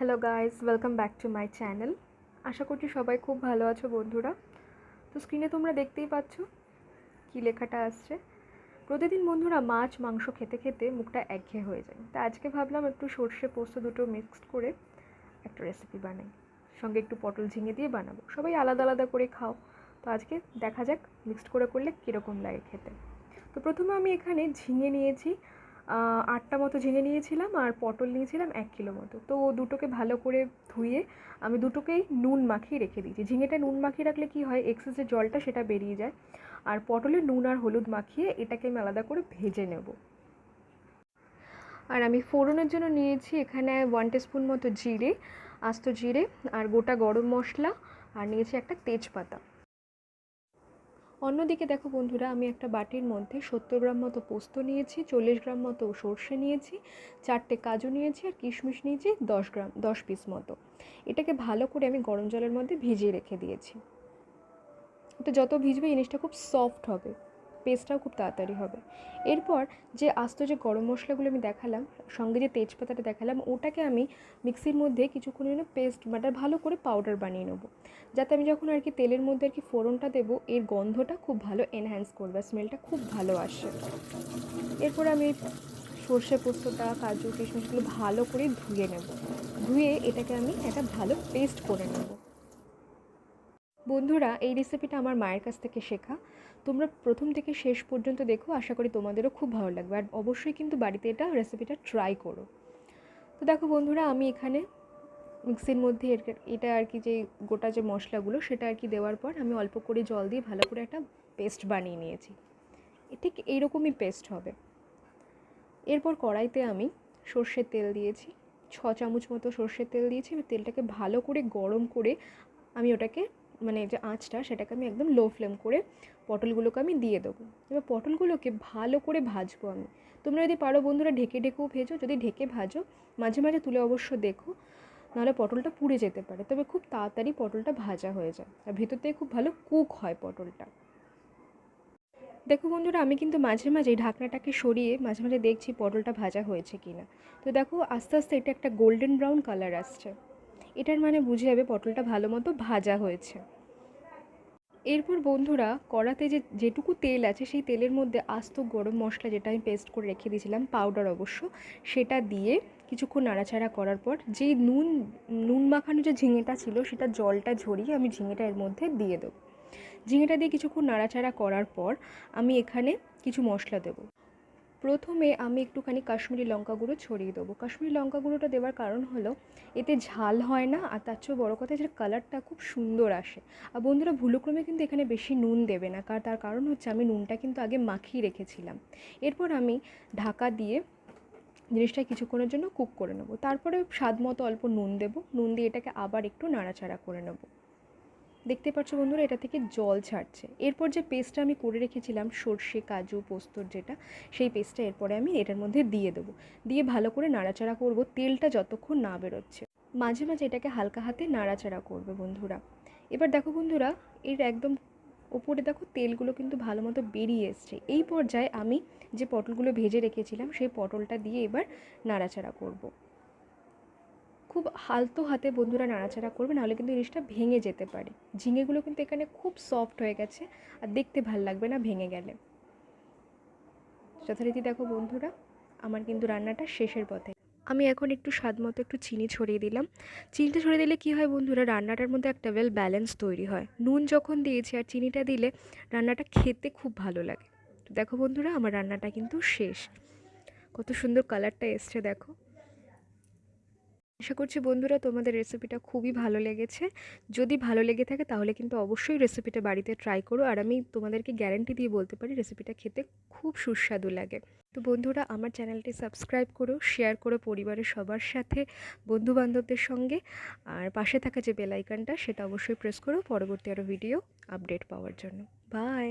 Hello guys welcome back to my channel আশা করছি সবাই খুব ভালো আছো, বন্ধুরা। তো স্ক্রিনে তোমরা দেখতেই পাচ্ছ কী লেখাটা আসছে। প্রতিদিন, বন্ধুরা, মাছ, মাংস খেতে খেতে মুখটা একঘেয়ে হয়ে যায়। তা আজকে ভাবলাম একটু সর্ষে পোস্ত দুটো মিক্সড করে একটা রেসিপি বানাই। সঙ্গে একটু পটল ঝিঙে দিয়ে বানাবো। সবাই আলাদা আলাদা করে খাও। তো আজকে দেখা যাক মিক্সড করে করলে কীরকম লাগে খেতে। তো প্রথমে আমি এখানে ঝিঙে নিয়েছি। আটটা মতো ঝিঙে নিয়েছিলাম আর পটল নিয়েছিলাম এক কিলো মতো। তো দুটোকে ভালো করে ধুয়ে আমি দুটোকেই নুন মাখিয়ে রেখে দিয়েছি। ঝিঙেটা নুন মাখিয়ে রাখলে কি হয় এক্সেস যে জলটা সেটা বেরিয়ে যায়। আর পটলে নুন আর হলুদ মাখিয়ে এটাকে আমি আলাদা করে ভেজে নেব। আর আমি ফোড়নের জন্য নিয়েছি এখানে ওয়ান স্পুন মতো জিরে, আস্ত জিরে আর গোটা গরম মশলা। আর নিয়েছি একটা তেজপাতা। অন্যদিকে দেখো বন্ধুরা, আমি একটা বাটির মধ্যে সত্তর গ্রাম মতো পোস্ত নিয়েছি, চল্লিশ গ্রাম মতো সর্ষে নিয়েছি, চারটে কাজু নিয়েছি আর কিশমিশ নিয়েছি দশ গ্রাম, দশ পিস মতো। এটাকে ভালো করে আমি গরম জলের মধ্যে ভিজিয়ে রেখে দিয়েছি। এটা যত ভিজবে জিনিসটা খুব সফট হবে। পেস্টটাও খুব তাড়াতাড়ি হবে। এরপর যে আস্ত যে গরম মশলাগুলো আমি দেখালাম, সঙ্গে যে তেজপাতাটা দেখালাম, ওটাকে আমি মিক্সির মধ্যে কিছুক্ষণ জন্য পেস্ট মানে ভালো করে পাউডার বানিয়ে নেব। যাতে আমি যখন আর কি তেলের মধ্যে আর কি ফোড়নটা দেবো, এর গন্ধটা খুব ভালো এনহ্যান্স করবে স্মেলটা খুব ভালো আসে। এরপর আমি সর্ষে পোস্তটা, কাজু কিশমিশগুলো ভালো করে ধুয়ে নেব। ধুয়ে এটাকে আমি একটা ভালো পেস্ট করে নেব। বন্ধুরা, এই রেসিপিটা আমার মায়ের কাছ থেকে শেখা। তোমরা প্রথম থেকে শেষ পর্যন্ত দেখো, আশা করি তোমাদেরও খুব ভালো লাগবে। আর অবশ্যই কিন্তু বাড়িতে এটা রেসিপিটা ট্রাই করো। তো দেখো বন্ধুরা, আমি এখানে মিক্সির মধ্যে এটা আর কি যে গোটা যে মশলাগুলো, সেটা আর কি দেওয়ার পর আমি অল্প করে জল দিয়ে ভালো করে একটা পেস্ট বানিয়ে নিয়েছি। ঠিক এইরকমই পেস্ট হবে। এরপর কড়াইতে আমি সর্ষের তেল দিয়েছি। ছ চামচ মতো সর্ষের তেল দিয়েছি। তেলটাকে ভালো করে গরম করে আমি ওটাকে মানে যে আঁচটা সেটাকে আমি একদম লো ফ্লেম করে পটলগুলোকে আমি দিয়ে দেবো। এবার পটলগুলোকে ভালো করে ভাজবো আমি। তোমরা যদি পারো বন্ধুরা ঢেকে ঢেকেও ভেজো, যদি ঢেকে ভাজো, মাঝে মাঝে তুলে অবশ্য দেখো, নাহলে পটলটা পুড়ে যেতে পারে। তবে খুব তাড়াতাড়ি পটলটা ভাজা হয়ে যায় আর ভেতর থেকে খুব ভালো কুক হয় পটলটা। দেখো বন্ধুরা, আমি কিন্তু মাঝে মাঝে ঢাকনাটাকে সরিয়ে মাঝে মাঝে দেখছি পটলটা ভাজা হয়েছে কি না তো দেখো আস্তে আস্তে এটা একটা গোল্ডেন ব্রাউন কালার আসছে। এটার মানে বুঝে যাবে পটলটা ভালো মতো ভাজা হয়েছে। এরপর বন্ধুরা কড়াতে যে যেটুকু তেল আছে সেই তেলের মধ্যে আস্ত গরম মশলা যেটা আমি পেস্ট করে রেখে দিয়েছিলাম পাউডার অবশ্য, সেটা দিয়ে কিছুক্ষণ নাড়াচাড়া করার পর যে নুন নুন মাখানো যে ঝিঙেটা ছিল সেটা জলটা ঝরিয়ে আমি ঝিঙেটা এর মধ্যে দিয়ে দেবো। ঝিঙেটা দিয়ে কিছুক্ষণ নাড়াচাড়া করার পর আমি এখানে কিছু মশলা দেবো। প্রথমে আমি একটুখানি কাশ্মীরি লঙ্কা গুঁড়ো ছড়িয়ে দেবো। কাশ্মীরি লঙ্কা গুঁড়োটা দেওয়ার কারণ হলো, এতে ঝাল হয় না, আর তার চেয়েও বড়ো কথা যে কালারটা খুব সুন্দর আসে। আর বন্ধুরা, ভুলক্রমে কিন্তু এখানে বেশি নুন দেবে না কার তার কারণ হচ্ছে আমি নুনটা কিন্তু আগে মাখিয়ে রেখেছিলাম। এরপর আমি ঢাকা দিয়ে জিনিসটা কিছুক্ষণের জন্য কুক করে নেব। তারপরে স্বাদ মতো অল্প নুন দেবো। নুন দিয়ে এটাকে আবার একটু নাড়াচাড়া করে নেব। দেখতে পাচ্ছ বন্ধুরা, এটা থেকে জল ছাড়ছে। এরপর যে পেস্টটা আমি করে রেখেছিলাম, সর্ষে, কাজু পোস্তর যেটা, সেই পেস্টটা এরপরে আমি এটার মধ্যে দিয়ে দেবো। দিয়ে ভালো করে নাড়াচাড়া করব, তেলটা যতক্ষণ না বেরোচ্ছে। মাঝে মাঝে এটাকে হালকা হাতে নাড়াচাড়া করবে বন্ধুরা। এবার দেখো বন্ধুরা, এর একদম ওপরে দেখো তেলগুলো কিন্তু ভালো মতো বেরিয়ে এসছে। এই পর্যায়ে আমি যে পটলগুলো ভেজে রেখেছিলাম, সেই পটলটা দিয়ে এবার নাড়াচাড়া করব। খুব হালতো হাতে বন্ধুরা নাড়াচাড়া করবে, নাহলে কিন্তু জিনিসটা ভেঙে যেতে পারে। ঝিঙেগুলো কিন্তু এখানে খুব সফট হয়ে গেছে, আর দেখতে ভালো লাগবে না ভেঙে গেলে। যথারীতি দেখো বন্ধুরা, আমার কিন্তু রান্নাটা শেষের পথে। আমি এখন একটু স্বাদ মতো একটু চিনি ছড়িয়ে দিলাম। চিনিটা ছড়িয়ে দিলে কী হয় বন্ধুরা, রান্নাটার মধ্যে একটা ওয়েল ব্যালেন্স তৈরি হয়। নুন যখন দিয়েছি আর চিনিটা দিলে রান্নাটা খেতে খুব ভালো লাগে। দেখো বন্ধুরা, আমার রান্নাটা কিন্তু শেষ। কত সুন্দর কালারটা এসছে, দেখো। আশা করছি বন্ধুরা তোমাদের রেসিপিটা খুবই ভালো লেগেছে। যদি ভালো লেগে থাকে তাহলে কিন্তু অবশ্যই রেসিপিটা বাড়িতে ট্রাই করো। আর আমি তোমাদেরকে গ্যারান্টি দিয়ে বলতে পারি রেসিপিটা খেতে খুব সুস্বাদু লাগে। তো বন্ধুরা আমার চ্যানেলটি সাবস্ক্রাইব করো শেয়ার করো পরিবারের সবার সাথে বন্ধু বান্ধবদের সঙ্গে। আর পাশে থাকা যে বেলাইকানটা সেটা অবশ্যই প্রেস করো। পরবর্তী আরও ভিডিও আপডেট পাওয়ার জন্য। বাই